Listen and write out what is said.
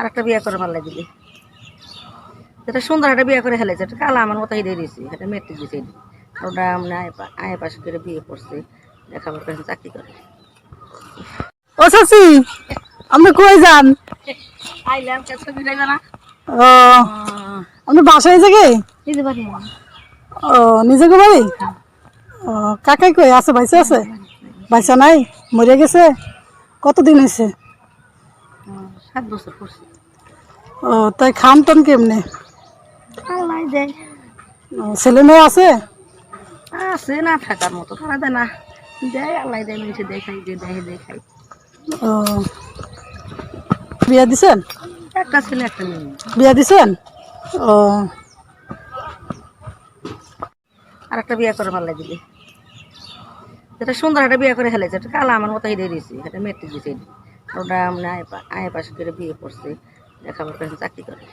আর একটা বিয়ে করে পারলাই দিলি। যেটা সুন্দর একটা বিয়ে করে ফেলেছে এটা কালা আমার মতো হিরে দিয়েছি এটা মেট্রিক দিয়েছে ওটা মানে আয় পাশে করে বিয়ে করছে লেখাপড়া করে চাকরি করে। ও চাচি আপনি কই যান? আইলাম কে ছবি যাইবে না। ও আপনি বাসায় থেকে দিতে পারি ও নিজেকে বাড়ি? ও কাকাই কই? আছে ভাইসা আছে? ভাইসা নাই? মরে গেছে? কতদিন হয়েছে? সাত বছর করছি ও তাই খান টান কেমনে? আল্লাহ দেয়। ছেলে মেয়ে আছে? আছে না থাকার মতো তারা দেয় না। দেয় আল্লাহ দেয় মিশে দেখাই যে দেখে দেখাই। ও বিয়া দিছেন? একটা ছেলে একটা মেয়ে। বিয়া দিছেন? ও। আর একটা বিয়ে করে পারলাই দিলি যেটা সুন্দর একটা বিয়ে করে ফেলেছে এটা কালা আমার মতো হিরে দিয়েছি এটা মেট্রিক দিয়েছে। ওটা আমরা আয়ে পাশে করে বিয়ে করছে দেখাবো চাকরি করে।